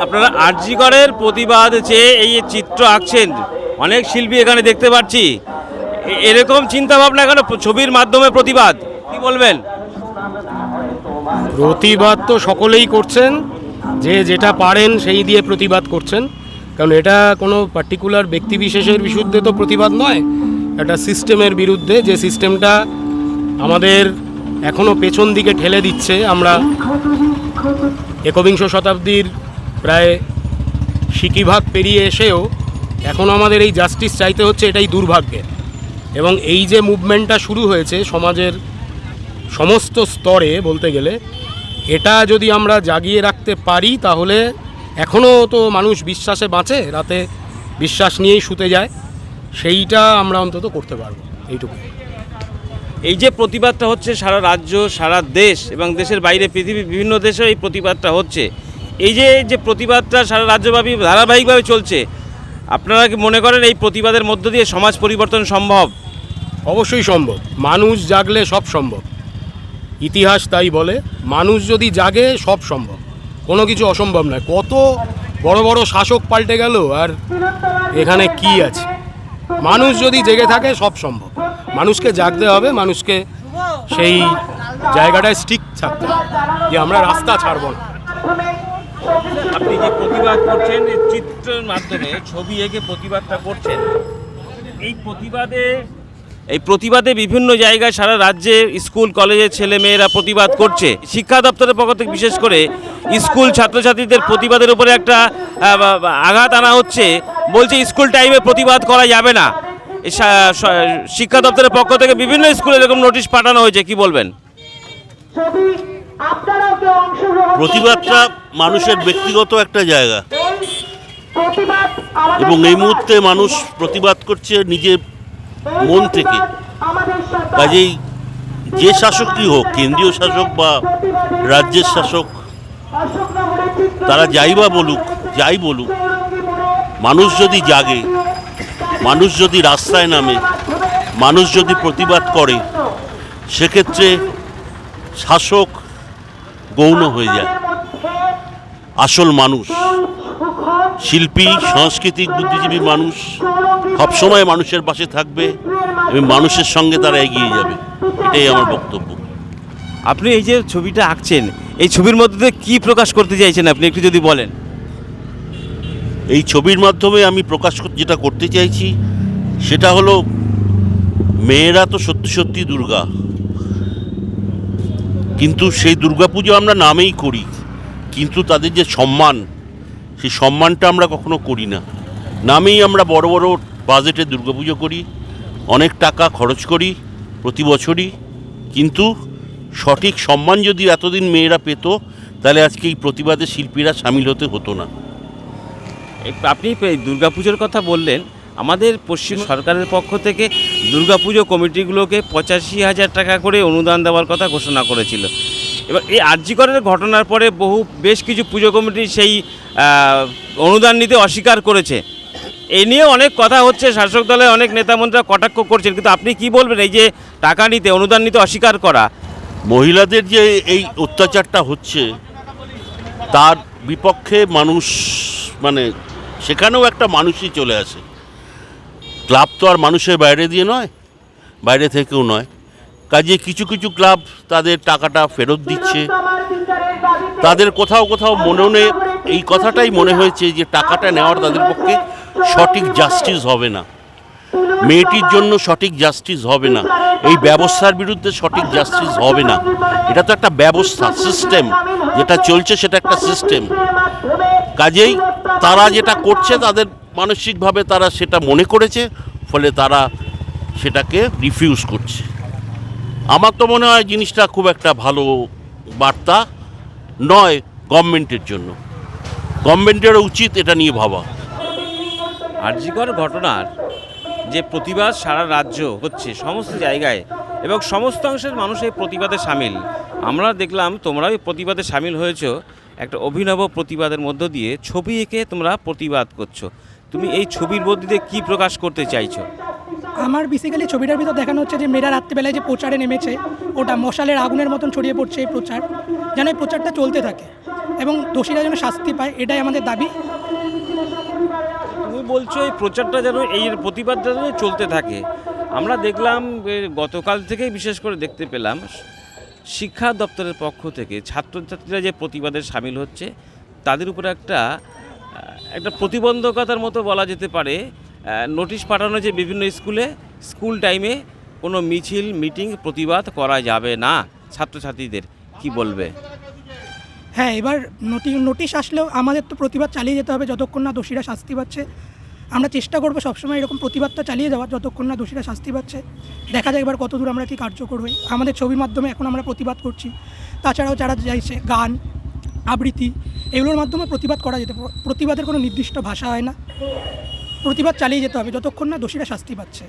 আপনারা আরজিকরের প্রতিবাদ চেয়ে এই চিত্র আঁকছেন। অনেক শিল্পী এখানে দেখতে পাচ্ছি। এরকম চিন্তা ভাবনা এখানে ছবির মাধ্যমে প্রতিবাদ। কি বলবেন? প্রতিবাদ তো সকলেই করছেন। যে যেটা পারেন সেই দিয়ে প্রতিবাদ করছেন। কারণ এটা কোনো পার্টিকুলার ব্যক্তিবিশেষের বিরুদ্ধে তো প্রতিবাদ নয়। একটা সিস্টেমের বিরুদ্ধে। যে সিস্টেমটা আমাদের এখনও পেছন দিকে ঠেলে দিচ্ছে, আমরা একবিংশ শতাব্দীর প্রায় সিকিভাগ পেরিয়ে এসেও এখন আমাদের এই জাস্টিস চাইতে হচ্ছে এটাই দুর্ভাগ্যের। এবং এই যে মুভমেন্টটা শুরু হয়েছে সমাজের সমস্ত স্তরে বলতে গেলে, এটা যদি আমরা জাগিয়ে রাখতে পারি তাহলে এখনও তো মানুষ বিশ্বাসে বাঁচে, রাতে বিশ্বাস নিয়েই শুতে যায়। সেইটা আমরা অন্তত করতে পারব, এইটুকু। এই যে প্রতিবাদটা হচ্ছে সারা রাজ্য, সারা দেশ এবং দেশের বাইরে, পৃথিবীর বিভিন্ন দেশে এই প্রতিবাদটা হচ্ছে। এই যে যে প্রতিবাদটা সারা রাজ্যব্যাপী ধারাবাহিকভাবে চলছে, আপনারা কি মনে করেন এই প্রতিবাদের মধ্য দিয়ে সমাজ পরিবর্তন সম্ভব? অবশ্যই সম্ভব। মানুষ জাগলে সব সম্ভব। ইতিহাস তাই বলে, মানুষ যদি জাগে, সব সম্ভব। কোনো কিছু অসম্ভব নয়। কত বড় বড় শাসক পাল্টে গেল, আর এখানে কি আছে? মানুষ যদি জেগে থাকে, সব সম্ভব। মানুষকে জাগতে হবে, মানুষকে সেই জায়গাটায় স্টিক থাকতে যে আমরা রাস্তা ছাড়বো না। আপনি যে প্রতিবাদ করছেন চিত্রের মাধ্যমে, ছবি এঁকে প্রতিবাদটা করছেন, এই প্রতিবাদে এই প্রতিবাদে বিভিন্ন জায়গায় সারা রাজ্যে স্কুল কলেজের ছেলে মেয়েরা প্রতিবাদ করছে। শিক্ষা দপ্তরের পক্ষ থেকে বিশেষ করে স্কুল ছাত্রছাত্রীদের প্রতিবাদের উপরে একটা আঘাত আনা হচ্ছে। বলছে স্কুল টাইমে প্রতিবাদ করা যাবে না। শিক্ষা দপ্তরের পক্ষ থেকে বিভিন্ন স্কুলে এরকম নোটিশ পাঠানো হয়েছে কি বলবেন? প্রতিবাদটা মানুষের ব্যক্তিগত একটা জায়গা। এবং এই। মুহূর্তে মানুষ প্রতিবাদ করছে নিজের মন থেকে। কাজেই যে শাসকই হোক কেন্দ্রীয় শাসক বা রাজ্যের শাসক তারা যাই বা বলুক যাই বলুক মানুষ যদি জাগে মানুষ যদি রাস্তায় নামে, মানুষ যদি প্রতিবাদ করে, সেক্ষেত্রে শাসক গৌণ হয়ে যায়। আসল মানুষ, শিল্পী, সাংস্কৃতিক বুদ্ধিজীবী মানুষ সবসময় মানুষের পাশে থাকবে এবং মানুষের সঙ্গে তারা এগিয়ে যাবে। এটাই আমার বক্তব্য। আপনি এই যে ছবিটা আঁকছেন, এই ছবির মধ্যে কি প্রকাশ করতে চাইছেন আপনি, একটু যদি বলেন? এই ছবির মাধ্যমে আমি প্রকাশ যেটা করতে চাইছি, সেটা হলো মেয়েরা তো সত্যি সত্যি দুর্গা। কিন্তু সেই দুর্গাপুজো আমরা নামেই করি, কিন্তু তাদের যে সম্মান, সেই সম্মানটা আমরা কখনো করি না। নামেই আমরা বড় বড় বাজেটে দুর্গাপুজো করি, অনেক টাকা খরচ করি প্রতি বছরই, কিন্তু সঠিক সম্মান যদি এতদিন মেয়েরা পেত, তাহলে আজকে এই প্রতিবাদে শিল্পীরা সামিল হতে হতো না। আপনি এই দুর্গাপুজোর কথা বললেন আমাদের পশ্চিম সরকারের পক্ষ থেকে দুর্গাপুজো কমিটিগুলোকে পঁচাশি হাজার টাকা করে অনুদান দেওয়ার কথা ঘোষণা করেছিল। এবার এই আর্যিকরের ঘটনার পরে বহু বেশ কিছু পুজো কমিটি সেই অনুদান নিতে অস্বীকার করেছে। এ নিয়ে অনেক কথা হচ্ছে শাসক দলের অনেক নেতামন্ত্রীরা কটাক্ষ করছেন কিন্তু আপনি কি বলবেন এই যে টাকা নিতে অনুদান নিতে অস্বীকার করা? মহিলাদের যে এই অত্যাচারটা হচ্ছে তার বিপক্ষে মানুষ মানে সেখানেও একটা মানুষই চলে আসে। ক্লাব তো আর মানুষের বাইরে দিয়ে নয়, বাইরে থেকেও নয়। কাজে কিছু কিছু ক্লাব তাদের টাকাটা ফেরত দিচ্ছে। তাদের কোথাও কোথাও মনে এই কথাটাই মনে হয়েছে যে টাকাটা নেওয়ার তাদের পক্ষে সঠিক জাস্টিস হবে না। মেয়েটির জন্য সঠিক জাস্টিস হবে না। এই ব্যবস্থার বিরুদ্ধে সঠিক জাস্টিস হবে না। এটা তো একটা ব্যবস্থা সিস্টেম যেটা চলছে সেটা একটা সিস্টেম কাজেই তারা যেটা করছে, তাদের মানসিকভাবে তারা সেটা মনে করেছে, ফলে তারা সেটাকে রিফিউজ করছে। আমার তো মনে হয় জিনিসটা খুব একটা ভালো বার্তা নয় গভর্নমেন্টের জন্য। গভর্নমেন্টেরও উচিত এটা নিয়ে ভাবা। আর্যিকর ঘটনার যে প্রতিবাদ সারা রাজ্য হচ্ছে, সমস্ত জায়গায় এবং সমস্ত অংশের মানুষ এই প্রতিবাদে সামিল। আমরা দেখলাম তোমরাও প্রতিবাদে সামিল হয়েছো। একটা অভিনব প্রতিবাদের মধ্য দিয়ে ছবি এঁকে তোমরা প্রতিবাদ করছ। তুমি এই ছবির মধ্যে দিয়ে কী প্রকাশ করতে চাইছো? আমার বেসিক্যালি ছবিটার ভিতর দেখানো হচ্ছে যে মেয়েরা রাত্রিবেলায় যে প্রচারে নেমেছে ওটা মশালের আগুনের মতন ছড়িয়ে পড়ছে এই প্রচার যেন এই প্রচারটা চলতে থাকে এবং দোষীরা যেন শাস্তি পায় এটাই আমাদের দাবি। তুমি বলছো এই প্রচারটা যেন এই প্রতিবাদটা যেন চলতে থাকে। আমরা দেখলাম গতকাল থেকেই বিশেষ করে দেখতে পেলাম শিক্ষা দপ্তরের পক্ষ থেকে ছাত্রছাত্রীরা যে প্রতিবাদে সামিল হচ্ছে, তাদের উপরে একটা একটা প্রতিবন্ধকতার মতো বলা যেতে পারে। নোটিশ পাঠানো যে বিভিন্ন স্কুলে, স্কুল টাইমে কোনো মিছিল, মিটিং, প্রতিবাদ করা যাবে না ছাত্রছাত্রীদের। কি বলবে? হ্যাঁ এবার নোটি, নোটিশ আসলেও আমাদের তো প্রতিবাদ চালিয়ে যেতে হবে যতক্ষণ না দোষীরা শাস্তি পাচ্ছে। আমরা চেষ্টা করব সবসময় এরকম প্রতিবাদটা চালিয়ে যাওয়ার, যতক্ষণ না দোষীরা শাস্তি পাচ্ছে। দেখা যায় এবার কত দূর আমরা কি কার্যকর হই। আমাদের ছবির মাধ্যমে এখন আমরা প্রতিবাদ করছি। তাছাড়াও যারা চাইছে গান, আবৃত্তি, এগুলোর মাধ্যমে প্রতিবাদ করা যেতে প্রতিবাদের কোনো নির্দিষ্ট ভাষা হয় না। প্রতিবাদ চালিয়ে যেতে হবে, যতক্ষণ না দোষীরা শাস্তি পাচ্ছে।